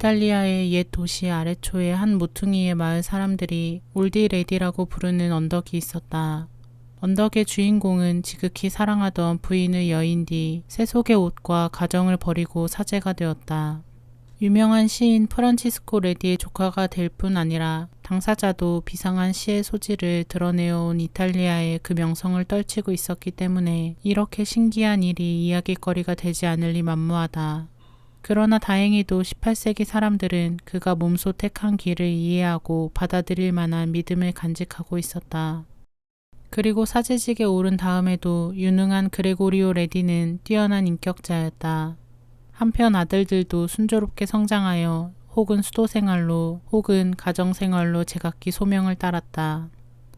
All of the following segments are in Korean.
이탈리아의 옛 도시 아레초의 한 모퉁이의 마을 사람들이 올디레디라고 부르는 언덕이 있었다. 언덕의 주인공은 지극히 사랑하던 부인의 여인 뒤 세속의 옷과 가정을 버리고 사제가 되었다. 유명한 시인 프란치스코 레디의 조카가 될 뿐 아니라 당사자도 비상한 시의 소질을 드러내어온 이탈리아의 그 명성을 떨치고 있었기 때문에 이렇게 신기한 일이 이야기거리가 되지 않을 리 만무하다. 그러나 다행히도 18세기 사람들은 그가 몸소 택한 길을 이해하고 받아들일 만한 믿음을 간직하고 있었다. 그리고 사제직에 오른 다음에도 유능한 그레고리오 레디는 뛰어난 인격자였다. 한편 아들들도 순조롭게 성장하여 혹은 수도 생활로 혹은 가정 생활로 제각기 소명을 따랐다.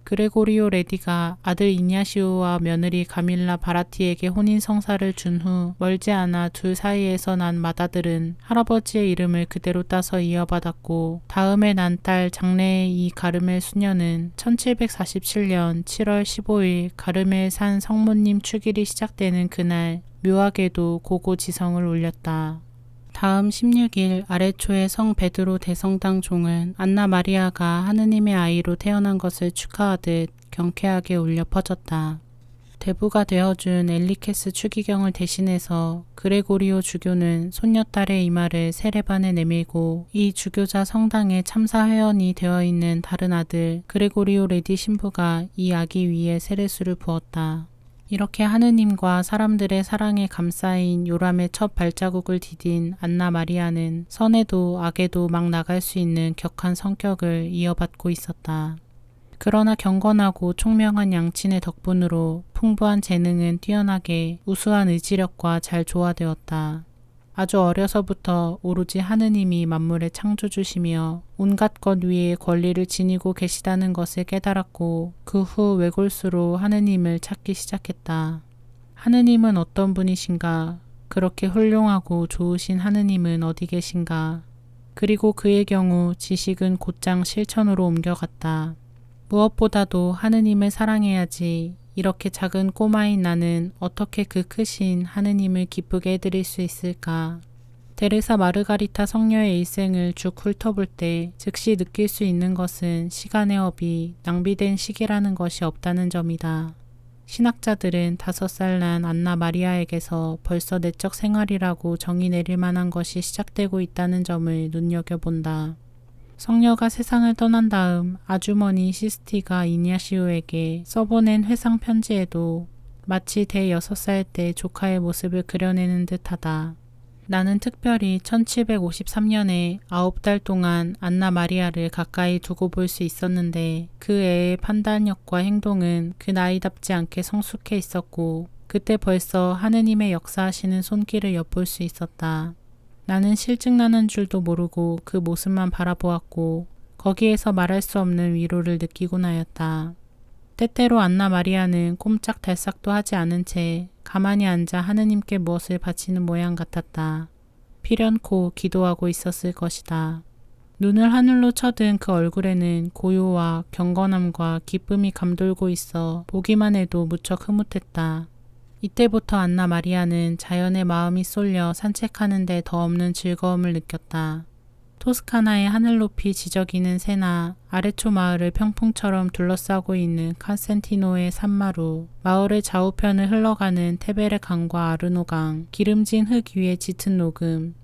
그레고리오 레디가 아들 이냐시오와 며느리 가밀라 바라티에게 혼인 성사를 준 후 멀지 않아 둘 사이에서 난 맏아들은 할아버지의 이름을 그대로 따서 이어받았고 다음에 난 딸 장래의 이 가르멜 수녀는 1747년 7월 15일 가르멜 산 성모님 축일이 시작되는 그날 묘하게도 고고지성을 울렸다. 다음 16일 아래초의 성 베드로 대성당 종은 안나 마리아가 하느님의 아이로 태어난 것을 축하하듯 경쾌하게 울려 퍼졌다. 대부가 되어준 엘리케스 추기경을 대신해서 그레고리오 주교는 손녀딸의 이마를 세례반에 내밀고 이 주교자 성당의 참사 회원이 되어 있는 다른 아들 그레고리오 레디 신부가 이 아기 위에 세례수를 부었다. 이렇게 하느님과 사람들의 사랑에 감싸인 요람의 첫 발자국을 디딘 안나 마리아는 선에도 악에도 막 나갈 수 있는 격한 성격을 이어받고 있었다. 그러나 경건하고 총명한 양친의 덕분으로 풍부한 재능은 뛰어나게 우수한 의지력과 잘 조화되었다. 아주 어려서부터 오로지 하느님이 만물의 창조주시며 온갖 것 위에 권리를 지니고 계시다는 것을 깨달았고 그 후 외골수로 하느님을 찾기 시작했다. 하느님은 어떤 분이신가? 그렇게 훌륭하고 좋으신 하느님은 어디 계신가? 그리고 그의 경우 지식은 곧장 실천으로 옮겨갔다. 무엇보다도 하느님을 사랑해야지 이렇게 작은 꼬마인 나는 어떻게 그 크신 하느님을 기쁘게 해드릴 수 있을까? 데레사 마르가리타 성녀의 일생을 쭉 훑어볼 때 즉시 느낄 수 있는 것은 시간의 업이 낭비된 시기라는 것이 없다는 점이다. 신학자들은 다섯 살 난 안나 마리아에게서 벌써 내적 생활이라고 정의 내릴 만한 것이 시작되고 있다는 점을 눈여겨본다. 성녀가 세상을 떠난 다음 아주머니 시스티가 이냐시오에게 써보낸 회상 편지에도 마치 대여섯 살때 조카의 모습을 그려내는 듯하다. 나는 특별히 1753년에 아홉 달 동안 안나 마리아를 가까이 두고 볼 수 있었는데 그 애의 판단력과 행동은 그 나이답지 않게 성숙해 있었고 그때 벌써 하느님의 역사하시는 손길을 엿볼 수 있었다. 나는 실증나는 줄도 모르고 그 모습만 바라보았고 거기에서 말할 수 없는 위로를 느끼곤 하였다. 때때로 안나 마리아는 꼼짝달싹도 하지 않은 채 가만히 앉아 하느님께 무엇을 바치는 모양 같았다. 피련코 기도하고 있었을 것이다. 눈을 하늘로 쳐든 그 얼굴에는 고요와 경건함과 기쁨이 감돌고 있어 보기만 해도 무척 흐뭇했다. 이때부터 안나 마리아는 자연의 마음이 쏠려 산책하는데 더 없는 즐거움을 느꼈다. 토스카나의 하늘 높이 지저귀는 새나 아래초 마을을 평풍처럼 둘러싸고 있는 칸센티노의 산마루, 마을의 좌우편을 흘러가는 테베레 강과 아르노강, 기름진 흙 위에 짙은 녹음,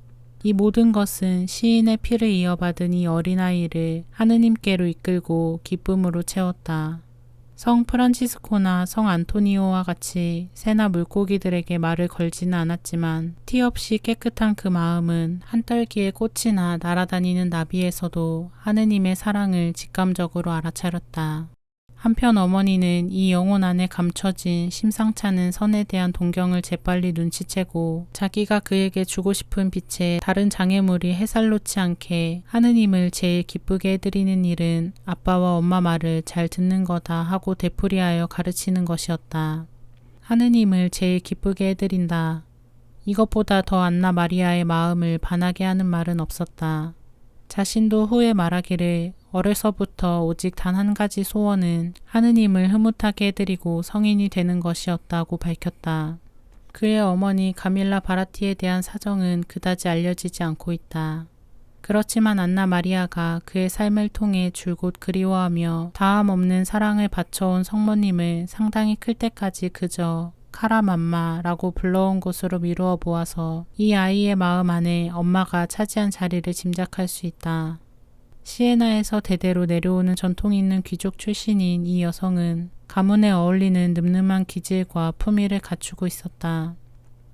이 모든 것은 시인의 피를 이어받은 이 어린아이를 하느님께로 이끌고 기쁨으로 채웠다. 성 프란치스코나 성 안토니오와 같이 새나 물고기들에게 말을 걸지는 않았지만 티 없이 깨끗한 그 마음은 한떨기의 꽃이나 날아다니는 나비에서도 하느님의 사랑을 직감적으로 알아차렸다. 한편 어머니는 이 영혼 안에 감춰진 심상찮은 선에 대한 동경을 재빨리 눈치채고 자기가 그에게 주고 싶은 빛에 다른 장애물이 해살 놓지 않게 하느님을 제일 기쁘게 해드리는 일은 아빠와 엄마 말을 잘 듣는 거다 하고 되풀이하여 가르치는 것이었다. 하느님을 제일 기쁘게 해드린다. 이것보다 더 안나 마리아의 마음을 반하게 하는 말은 없었다. 자신도 후에 말하기를 어려서부터 오직 단 한 가지 소원은 하느님을 흐뭇하게 해드리고 성인이 되는 것이었다고 밝혔다. 그의 어머니 가밀라 바라티에 대한 사정은 그다지 알려지지 않고 있다. 그렇지만 안나 마리아가 그의 삶을 통해 줄곧 그리워하며 다함 없는 사랑을 바쳐온 성모님을 상당히 클 때까지 그저 카라맘마라고 불러온 것으로 미루어 보아서 이 아이의 마음 안에 엄마가 차지한 자리를 짐작할 수 있다. 시에나에서 대대로 내려오는 전통이 있는 귀족 출신인 이 여성은 가문에 어울리는 늠름한 기질과 품위를 갖추고 있었다.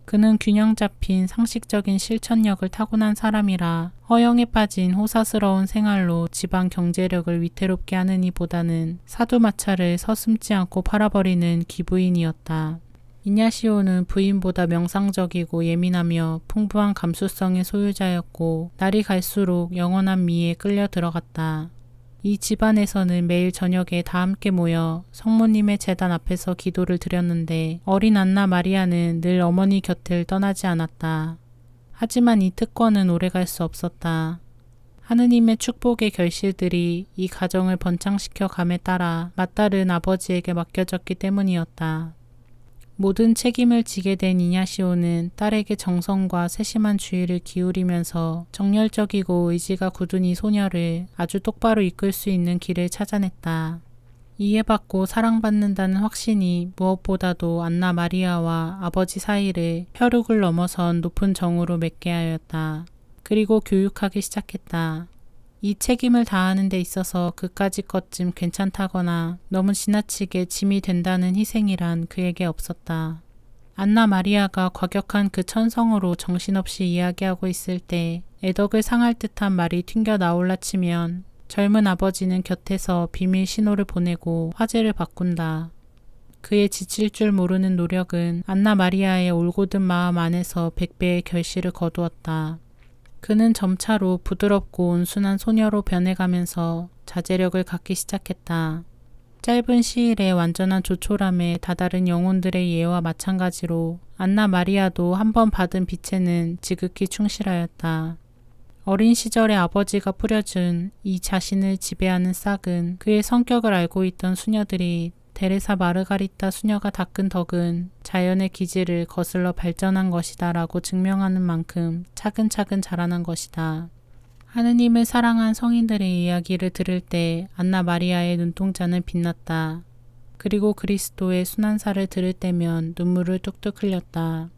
그는 균형 잡힌 상식적인 실천력을 타고난 사람이라 허영에 빠진 호사스러운 생활로 집안 경제력을 위태롭게 하는 이보다는 사두마차를 서슴지 않고 팔아버리는 기부인이었다. 이냐시오는 부인보다 명상적이고 예민하며 풍부한 감수성의 소유자였고 날이 갈수록 영원한 미에 끌려 들어갔다. 이 집안에서는 매일 저녁에 다 함께 모여 성모님의 재단 앞에서 기도를 드렸는데 어린 안나 마리아는 늘 어머니 곁을 떠나지 않았다. 하지만 이 특권은 오래갈 수 없었다. 하느님의 축복의 결실들이 이 가정을 번창시켜 감에 따라 맞다른 아버지에게 맡겨졌기 때문이었다. 모든 책임을 지게 된 이냐시오는 딸에게 정성과 세심한 주의를 기울이면서 정열적이고 의지가 굳은 이 소녀를 아주 똑바로 이끌 수 있는 길을 찾아냈다. 이해받고 사랑받는다는 확신이 무엇보다도 안나 마리아와 아버지 사이를 혈육을 넘어선 높은 정으로 맺게 하였다. 그리고 교육하기 시작했다. 이 책임을 다하는 데 있어서 그까지 것쯤 괜찮다거나 너무 지나치게 짐이 된다는 희생이란 그에게 없었다. 안나 마리아가 과격한 그 천성으로 정신없이 이야기하고 있을 때 애덕을 상할 듯한 말이 튕겨 나올라 치면 젊은 아버지는 곁에서 비밀 신호를 보내고 화제를 바꾼다. 그의 지칠 줄 모르는 노력은 안나 마리아의 올곧은 마음 안에서 백배의 결실을 거두었다. 그는 점차로 부드럽고 온순한 소녀로 변해가면서 자제력을 갖기 시작했다. 짧은 시일에 완전한 조촐함에 다다른 영혼들의 예와 마찬가지로 안나 마리아도 한 번 받은 빛에는 지극히 충실하였다. 어린 시절에 아버지가 뿌려준 이 자신을 지배하는 싹은 그의 성격을 알고 있던 수녀들이 데레사 마르가리타 수녀가 닦은 덕은 자연의 기질을 거슬러 발전한 것이다 라고 증명하는 만큼 차근차근 자라난 것이다. 하느님을 사랑한 성인들의 이야기를 들을 때 안나 마리아의 눈동자는 빛났다. 그리고 그리스도의 순환사를 들을 때면 눈물을 뚝뚝 흘렸다.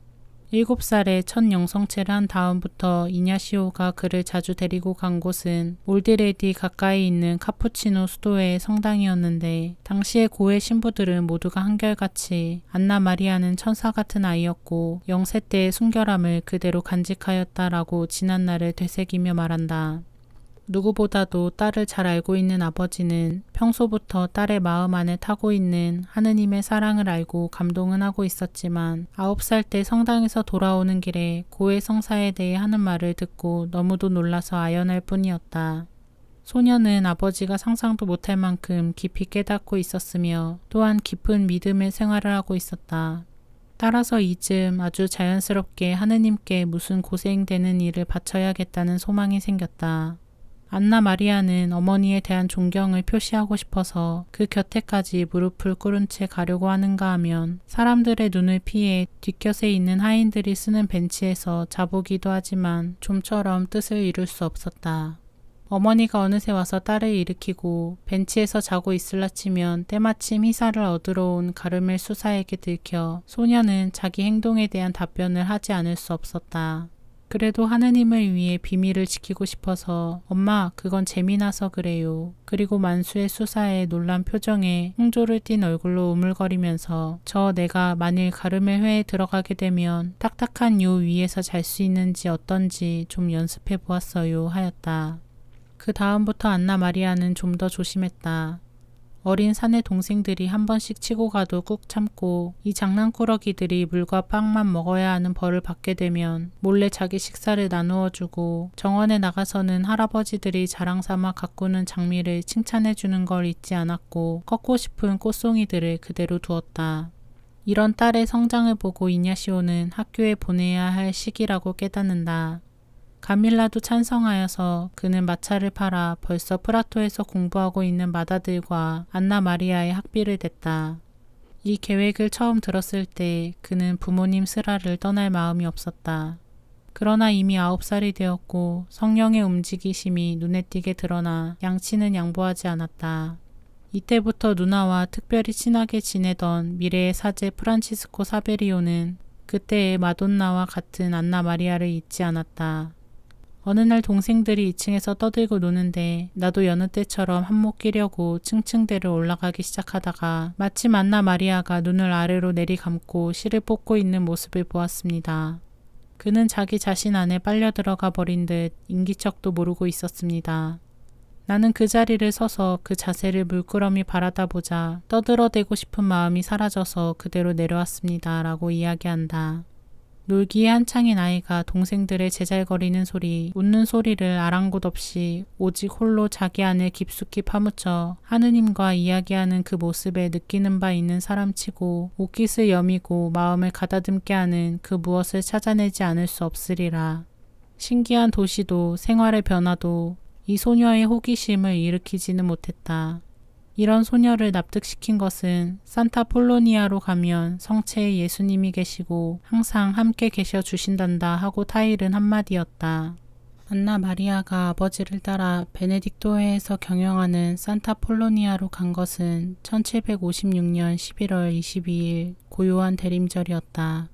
일곱 살에 첫 영성체를 한 다음부터 이냐시오가 그를 자주 데리고 간 곳은 올드레디 가까이 있는 카푸치노 수도의 성당이었는데 당시의 고해 신부들은 모두가 한결같이 안나 마리아는 천사 같은 아이였고 영세 때의 순결함을 그대로 간직하였다라고 지난날을 되새기며 말한다. 누구보다도 딸을 잘 알고 있는 아버지는 평소부터 딸의 마음 안에 타고 있는 하느님의 사랑을 알고 감동은 하고 있었지만 아홉 살 때 성당에서 돌아오는 길에 고해 성사에 대해 하는 말을 듣고 너무도 놀라서 아연할 뿐이었다. 소녀는 아버지가 상상도 못할 만큼 깊이 깨닫고 있었으며 또한 깊은 믿음의 생활을 하고 있었다. 따라서 이쯤 아주 자연스럽게 하느님께 무슨 고생되는 일을 바쳐야겠다는 소망이 생겼다. 안나 마리아는 어머니에 대한 존경을 표시하고 싶어서 그 곁에까지 무릎을 꿇은 채 가려고 하는가 하면 사람들의 눈을 피해 뒷곁에 있는 하인들이 쓰는 벤치에서 자보기도 하지만 좀처럼 뜻을 이룰 수 없었다. 어머니가 어느새 와서 딸을 일으키고 벤치에서 자고 있을라 치면 때마침 희사를 얻으러 온 가르멜 수사에게 들켜 소녀는 자기 행동에 대한 답변을 하지 않을 수 없었다. 그래도 하느님을 위해 비밀을 지키고 싶어서 엄마 그건 재미나서 그래요. 그리고 만수의 수사에 놀란 표정에 홍조를 띤 얼굴로 우물거리면서 저 내가 만일 가르멜 회에 들어가게 되면 딱딱한 요 위에서 잘 수 있는지 어떤지 좀 연습해 보았어요 하였다. 그 다음부터 안나 마리아는 좀 더 조심했다. 어린 사내 동생들이 한 번씩 치고 가도 꾹 참고 이 장난꾸러기들이 물과 빵만 먹어야 하는 벌을 받게 되면 몰래 자기 식사를 나누어 주고 정원에 나가서는 할아버지들이 자랑 삼아 가꾸는 장미를 칭찬해 주는 걸 잊지 않았고 꺾고 싶은 꽃송이들을 그대로 두었다. 이런 딸의 성장을 보고 이냐시오는 학교에 보내야 할 시기라고 깨닫는다. 가밀라도 찬성하여서 그는 마차를 팔아 벌써 프라토에서 공부하고 있는 마다들과 안나 마리아의 학비를 댔다. 이 계획을 처음 들었을 때 그는 부모님 스라를 떠날 마음이 없었다. 그러나 이미 아홉 살이 되었고 성령의 움직이심이 눈에 띄게 드러나 양치는 양보하지 않았다. 이때부터 누나와 특별히 친하게 지내던 미래의 사제 프란치스코 사베리오는 그때의 마돈나와 같은 안나 마리아를 잊지 않았다. 어느 날 동생들이 2층에서 떠들고 노는데 나도 여느 때처럼 한몫 끼려고 층층대를 올라가기 시작하다가 마침 안나 마리아가 눈을 아래로 내리감고 실을 뽑고 있는 모습을 보았습니다. 그는 자기 자신 안에 빨려 들어가 버린 듯 인기척도 모르고 있었습니다. 나는 그 자리를 서서 그 자세를 물끄러미 바라다 보자 떠들어대고 싶은 마음이 사라져서 그대로 내려왔습니다. 라고 이야기한다. 놀기에 한창인 아이가 동생들의 제잘거리는 소리, 웃는 소리를 아랑곳 없이 오직 홀로 자기 안에 깊숙이 파묻혀 하느님과 이야기하는 그 모습에 느끼는 바 있는 사람치고 옷깃을 여미고 마음을 가다듬게 하는 그 무엇을 찾아내지 않을 수 없으리라. 신기한 도시도 생활의 변화도 이 소녀의 호기심을 일으키지는 못했다. 이런 소녀를 납득시킨 것은 산타 폴로니아로 가면 성체의 예수님이 계시고 항상 함께 계셔 주신단다 하고 타일은 한마디였다. 안나 마리아가 아버지를 따라 베네딕토회에서 경영하는 산타 폴로니아로 간 것은 1756년 11월 22일 고요한 대림절이었다.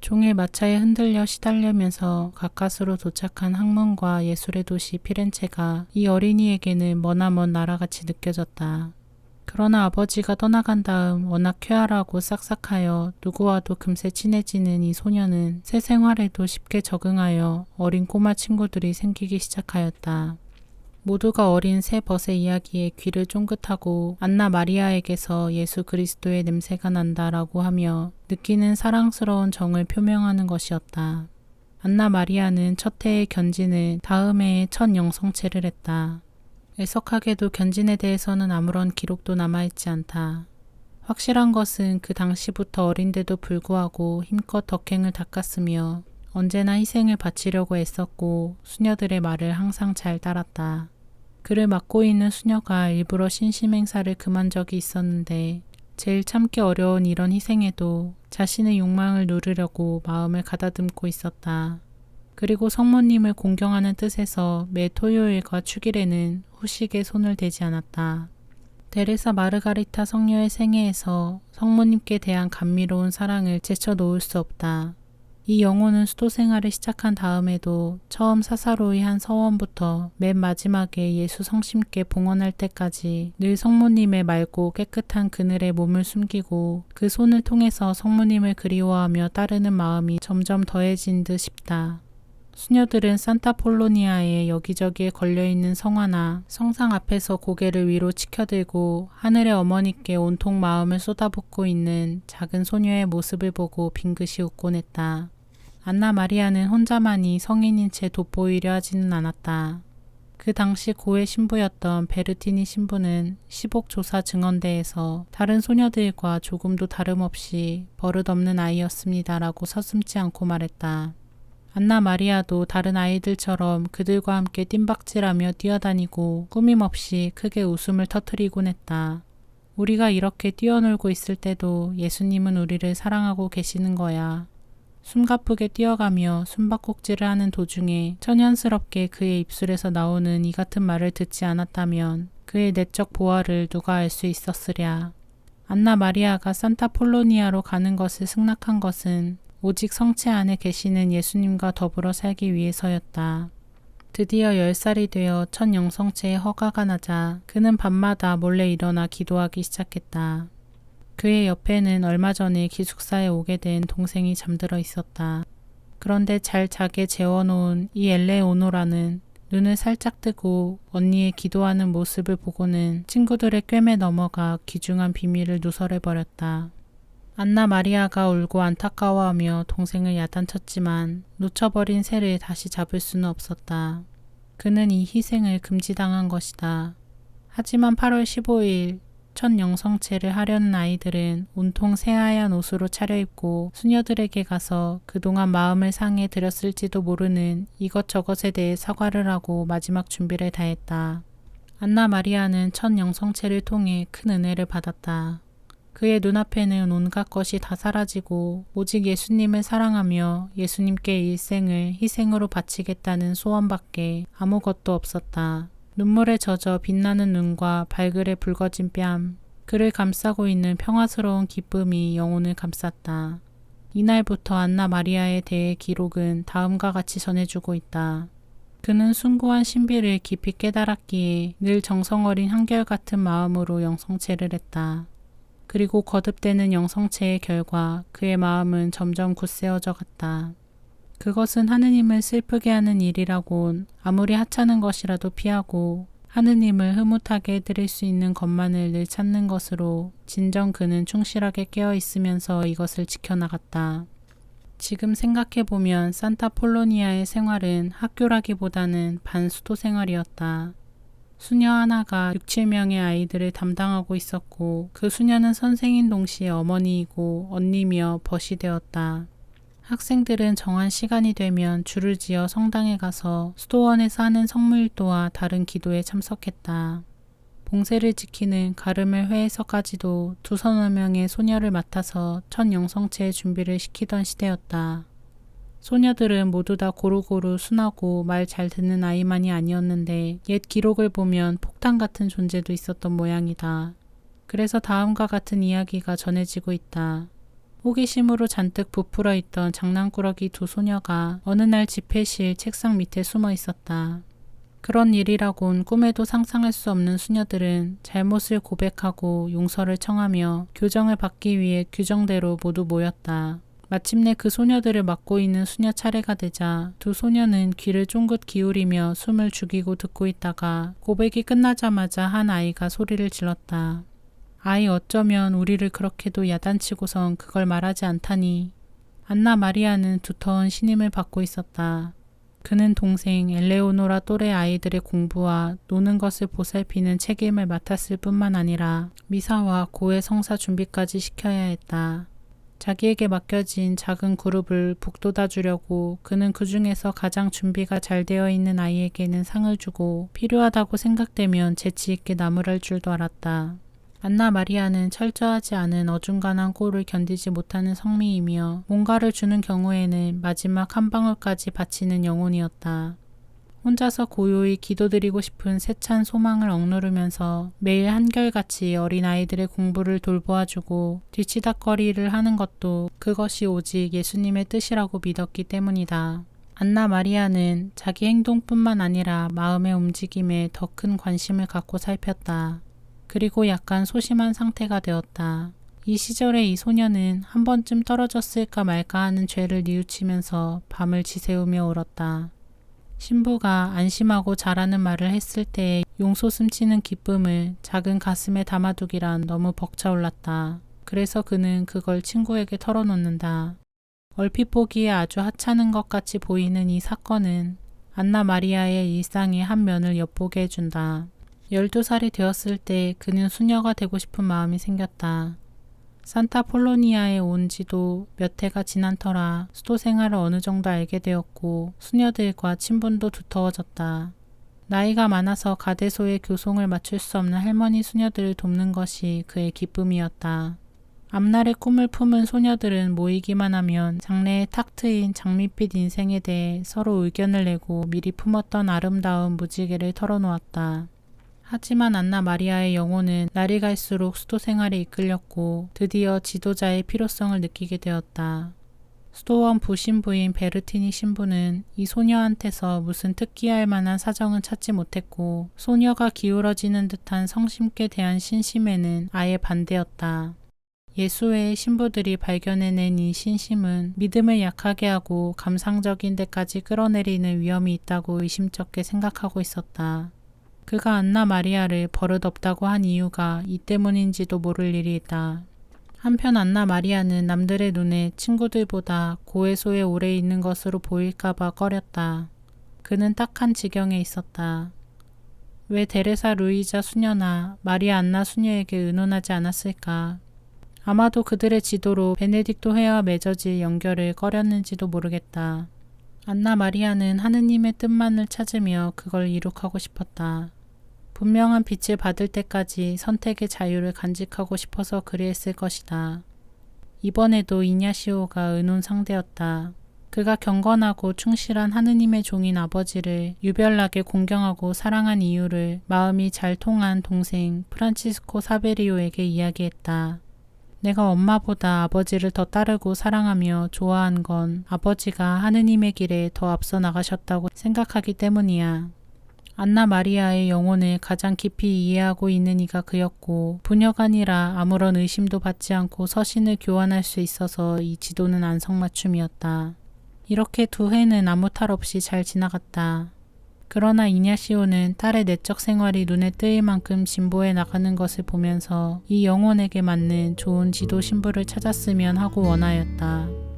종일 마차에 흔들려 시달리면서 가까스로 도착한 학문과 예술의 도시 피렌체가 이 어린이에게는 머나먼 나라같이 느껴졌다. 그러나 아버지가 떠나간 다음 워낙 쾌활하고 싹싹하여 누구와도 금세 친해지는 이 소녀는 새 생활에도 쉽게 적응하여 어린 꼬마 친구들이 생기기 시작하였다. 모두가 어린 새 벗의 이야기에 귀를 쫑긋하고 안나 마리아에게서 예수 그리스도의 냄새가 난다라고 하며 느끼는 사랑스러운 정을 표명하는 것이었다. 안나 마리아는 첫 해의 견진을 다음 해에 첫 영성체를 했다. 애석하게도 견진에 대해서는 아무런 기록도 남아있지 않다. 확실한 것은 그 당시부터 어린데도 불구하고 힘껏 덕행을 닦았으며 언제나 희생을 바치려고 애썼고 수녀들의 말을 항상 잘 따랐다. 그를 맡고 있는 수녀가 일부러 신심 행사를 금한 적이 있었는데 제일 참기 어려운 이런 희생에도 자신의 욕망을 누르려고 마음을 가다듬고 있었다. 그리고 성모님을 공경하는 뜻에서 매 토요일과 축일에는 후식에 손을 대지 않았다. 데레사 마르가리타 성녀의 생애에서 성모님께 대한 감미로운 사랑을 제쳐놓을 수 없다. 이 영혼은 수도 생활을 시작한 다음에도 처음 사사로이 한 서원부터 맨 마지막에 예수 성심께 봉헌할 때까지 늘 성모님의 맑고 깨끗한 그늘에 몸을 숨기고 그 손을 통해서 성모님을 그리워하며 따르는 마음이 점점 더해진 듯 싶다. 수녀들은 산타 폴로니아의 여기저기에 걸려있는 성화나 성상 앞에서 고개를 위로 치켜들고 하늘의 어머니께 온통 마음을 쏟아붓고 있는 작은 소녀의 모습을 보고 빙긋이 웃곤 했다. 안나 마리아는 혼자만이 성인인 채 돋보이려 하지는 않았다. 그 당시 고의 신부였던 베르티니 신부는 시복 조사 증언대에서 다른 소녀들과 조금도 다름없이 버릇없는 아이였습니다라고 서슴지 않고 말했다. 안나 마리아도 다른 아이들처럼 그들과 함께 뜀박질하며 뛰어다니고 꾸밈없이 크게 웃음을 터뜨리곤 했다. 우리가 이렇게 뛰어놀고 있을 때도 예수님은 우리를 사랑하고 계시는 거야. 숨가쁘게 뛰어가며 숨바꼭질을 하는 도중에 천연스럽게 그의 입술에서 나오는 이 같은 말을 듣지 않았다면 그의 내적 보화를 누가 알 수 있었으랴. 안나 마리아가 산타 폴로니아로 가는 것을 승낙한 것은 오직 성체 안에 계시는 예수님과 더불어 살기 위해서였다. 드디어 10살이 되어 첫 영성체의 허가가 나자 그는 밤마다 몰래 일어나 기도하기 시작했다. 그의 옆에는 얼마 전에 기숙사에 오게 된 동생이 잠들어 있었다. 그런데 잘 자게 재워놓은 이 엘레오노라는 눈을 살짝 뜨고 언니의 기도하는 모습을 보고는 친구들의 꿰매 넘어가 귀중한 비밀을 누설해버렸다. 안나 마리아가 울고 안타까워하며 동생을 야단쳤지만 놓쳐버린 새를 다시 잡을 수는 없었다. 그는 이 희생을 금지당한 것이다. 하지만 8월 15일 첫 영성체를 하려는 아이들은 온통 새하얀 옷으로 차려입고 수녀들에게 가서 그동안 마음을 상해 드렸을지도 모르는 이것저것에 대해 사과를 하고 마지막 준비를 다했다. 안나 마리아는 첫 영성체를 통해 큰 은혜를 받았다. 그의 눈앞에는 온갖 것이 다 사라지고 오직 예수님을 사랑하며 예수님께 일생을 희생으로 바치겠다는 소원밖에 아무것도 없었다. 눈물에 젖어 빛나는 눈과 발글에 붉어진 뺨, 그를 감싸고 있는 평화스러운 기쁨이 영혼을 감쌌다. 이날부터 안나 마리아에 대해 기록은 다음과 같이 전해주고 있다. 그는 숭고한 신비를 깊이 깨달았기에 늘 정성어린 한결같은 마음으로 영성체를 했다. 그리고 거듭되는 영성체의 결과 그의 마음은 점점 굳세어져 갔다. 그것은 하느님을 슬프게 하는 일이라곤 아무리 하찮은 것이라도 피하고 하느님을 흐뭇하게 해드릴 수 있는 것만을 늘 찾는 것으로 진정 그는 충실하게 깨어 있으면서 이것을 지켜나갔다. 지금 생각해보면 산타 폴로니아의 생활은 학교라기보다는 반수도 생활이었다. 수녀 하나가 6, 7명의 아이들을 담당하고 있었고 그 수녀는 선생인 동시에 어머니이고 언니며 벗이 되었다. 학생들은 정한 시간이 되면 줄을 지어 성당에 가서 수도원에서 하는 성물도와 다른 기도에 참석했다. 봉쇄를 지키는 가름을 회에서까지도 두 서너 명의 소녀를 맡아서 첫 영성체의 준비를 시키던 시대였다. 소녀들은 모두 다 고루고루 순하고 말 잘 듣는 아이만이 아니었는데 옛 기록을 보면 폭탄 같은 존재도 있었던 모양이다. 그래서 다음과 같은 이야기가 전해지고 있다. 호기심으로 잔뜩 부풀어 있던 장난꾸러기 두 소녀가 어느 날 집회실 책상 밑에 숨어 있었다. 그런 일이라곤 꿈에도 상상할 수 없는 수녀들은 잘못을 고백하고 용서를 청하며 교정을 받기 위해 규정대로 모두 모였다. 마침내 그 소녀들을 맡고 있는 수녀 차례가 되자 두 소녀는 귀를 쫑긋 기울이며 숨을 죽이고 듣고 있다가 고백이 끝나자마자 한 아이가 소리를 질렀다. 아이 어쩌면 우리를 그렇게도 야단치고선 그걸 말하지 않다니. 안나 마리아는 두터운 신임을 받고 있었다. 그는 동생 엘레오노라 또래 아이들의 공부와 노는 것을 보살피는 책임을 맡았을 뿐만 아니라 미사와 고해 성사 준비까지 시켜야 했다. 자기에게 맡겨진 작은 그룹을 북돋아 주려고 그는 그 중에서 가장 준비가 잘 되어 있는 아이에게는 상을 주고 필요하다고 생각되면 재치있게 나무랄 줄도 알았다. 안나 마리아는 철저하지 않은 어중간한 꼴을 견디지 못하는 성미이며 뭔가를 주는 경우에는 마지막 한 방울까지 바치는 영혼이었다. 혼자서 고요히 기도드리고 싶은 세찬 소망을 억누르면서 매일 한결같이 어린아이들의 공부를 돌보아주고 뒤치다거리를 하는 것도 그것이 오직 예수님의 뜻이라고 믿었기 때문이다. 안나 마리아는 자기 행동뿐만 아니라 마음의 움직임에 더 큰 관심을 갖고 살폈다. 그리고 약간 소심한 상태가 되었다. 이 시절에 이 소녀는 한 번쯤 떨어졌을까 말까 하는 죄를 뉘우치면서 밤을 지새우며 울었다. 신부가 안심하고 잘하는 말을 했을 때 용소 숨치는 기쁨을 작은 가슴에 담아두기란 너무 벅차올랐다. 그래서 그는 그걸 친구에게 털어놓는다. 얼핏 보기에 아주 하찮은 것 같이 보이는 이 사건은 안나 마리아의 일상의 한 면을 엿보게 해준다. 12살이 되었을 때 그는 수녀가 되고 싶은 마음이 생겼다. 산타 폴로니아에 온 지도 몇 해가 지난 터라 수도 생활을 어느 정도 알게 되었고 수녀들과 친분도 두터워졌다. 나이가 많아서 가대소의 교송을 맞출 수 없는 할머니 수녀들을 돕는 것이 그의 기쁨이었다. 앞날의 꿈을 품은 소녀들은 모이기만 하면 장래에 탁 트인 장밋빛 인생에 대해 서로 의견을 내고 미리 품었던 아름다운 무지개를 털어놓았다. 하지만 안나 마리아의 영혼은 날이 갈수록 수도 생활에 이끌렸고 드디어 지도자의 필요성을 느끼게 되었다. 수도원 부신부인 베르티니 신부는 이 소녀한테서 무슨 특기할 만한 사정은 찾지 못했고 소녀가 기울어지는 듯한 성심께 대한 신심에는 아예 반대였다. 예수회의 신부들이 발견해낸 이 신심은 믿음을 약하게 하고 감상적인 데까지 끌어내리는 위험이 있다고 의심쩍게 생각하고 있었다. 그가 안나 마리아를 버릇없다고 한 이유가 이 때문인지도 모를 일이다. 한편 안나 마리아는 남들의 눈에 친구들보다 고해소에 오래 있는 것으로 보일까봐 꺼렸다. 그는 딱한 지경에 있었다. 왜 데레사 루이자 수녀나 마리아 안나 수녀에게 의논하지 않았을까? 아마도 그들의 지도로 베네딕토 회와 맺어질 연결을 꺼렸는지도 모르겠다. 안나 마리아는 하느님의 뜻만을 찾으며 그걸 이룩하고 싶었다. 분명한 빛을 받을 때까지 선택의 자유를 간직하고 싶어서 그리했을 것이다. 이번에도 이냐시오가 의논 상대였다. 그가 경건하고 충실한 하느님의 종인 아버지를 유별나게 공경하고 사랑한 이유를 마음이 잘 통한 동생 프란치스코 사베리오에게 이야기했다. 내가 엄마보다 아버지를 더 따르고 사랑하며 좋아한 건 아버지가 하느님의 길에 더 앞서 나가셨다고 생각하기 때문이야. 안나 마리아의 영혼을 가장 깊이 이해하고 있는 이가 그였고 부녀가 아니라 아무런 의심도 받지 않고 서신을 교환할 수 있어서 이 지도는 안성맞춤이었다. 이렇게 두 해는 아무 탈 없이 잘 지나갔다. 그러나 이냐시오는 딸의 내적 생활이 눈에 띄일 만큼 진보해 나가는 것을 보면서 이 영혼에게 맞는 좋은 지도 신부를 찾았으면 하고 원하였다.